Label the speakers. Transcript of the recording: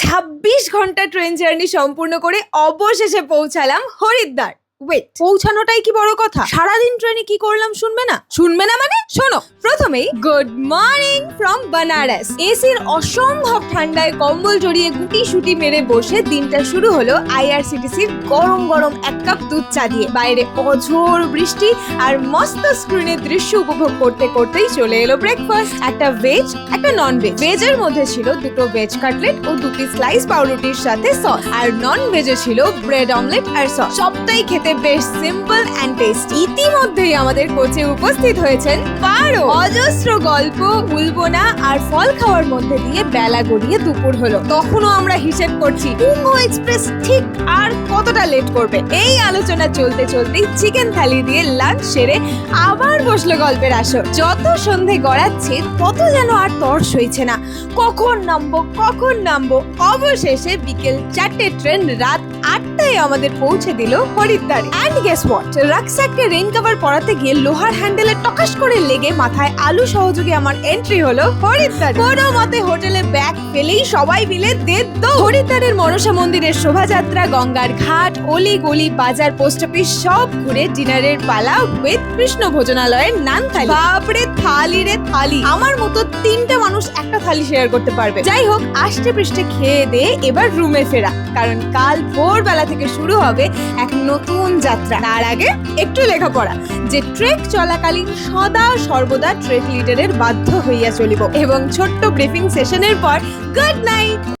Speaker 1: ছাব্বিশ ঘণ্টা train journey সম্পূর্ণ করে অবশেষে পৌঁছালাম হরিদ্বার। ওয়েট
Speaker 2: পৌঁছানোটাই কি বড় কথা? সারাদিন ট্রেনে কি করলাম শুনবে না?
Speaker 1: শুনবে না মানে? শোনো প্রথমেই গুড মর্নিং ফ্রম বানারস এসির অসম্ভব ঠান্ডায় কম্বল জড়িয়ে গুটি সুটি মেরে বসে দিনটা শুরু হলো আইআরসিটিসির গরম গরম এক কাপ দুধ চা দিয়ে। বাইরে অঝোর বৃষ্টি আর মস্ত স্ক্রিনের দৃশ্য উপভোগ করতে করতেই চলে এলো ব্রেকফাস্ট একটা ভেজ একটা নন ভেজ ভেজের মধ্যে ছিল দুটো ভেজ কাটলেট ও দুটি স্লাইস পাউরুটির সাথে সস আর নন ভেজে ছিল ব্রেড অমলেট আর সস সবটাই খেতে বেশ সিম্পল অ্যান্ড টেস্টি ইতিমধ্যেই আমাদের কোচে উপস্থিত হয়েছেন পারো। অজস্র গল্প উলবোনা আর ফল খাওয়ার মধ্যে দিয়ে বেলা গড়িয়ে দুপুর হলো। তখনও আমরা হিসেব করছি কুম্ভ এক্সপ্রেস ঠিক আর কতটা লেট করবে? এই আলোচনা চলতে চলতেই চিকেন থালি দিয়ে লাঞ্চ সেরে আবার বসল গল্পের আসর। যত সন্ধে গড়াচ্ছে, তত যেন আর তর সইছে না। কখন নামবো কখন নামবো? অবশেষে বিকেল চারটে ট্রেন রাত আটটায় আমাদের পৌঁছে দিল হরিদ্বার। অ্যান্ড গেস হোয়াট রাকস্যাককে রেইন কভার পরাতে গিয়ে লোহার হ্যান্ডেলে টকাশ করে লেগে মাথায় আলু সহযোগে আমার এন্ট্রি হলো হরিদ্বার। কোনো মতে হোটেলে ব্যাগ ফেলেই সবাই মিলে দো হরিদ্বারের মনসা মন্দিরের শোভাযাত্রা, গঙ্গার ঘাট, অলি গলি, বাজার পোস্ট অফিস সব ঘুরে ডিনারের পালা উইথ কৃষ্ণ ভোজনালয়ের নান থালি। বাপরে থালি রে থালি। আমার মতো তিনটা মানুষ একটা থালি শেয়ার করতে পারবে। যাই হোক, আষ্টে পৃষ্ঠে খেয়ে দিয়ে এবার রুমে ফেরা। কারণ কাল ভোরবেলা থেকে শুরু হবে এক নতুন যাত্রা। তার আগে একটু লেখাপড়া, যে ট্রেক চলাকালীন সদা সর্বদা ট্রেক লিডারের বাধ্য হইয়া চলিব। এবং ছোট্ট ব্রিফিং সেশনের পর গুড নাইট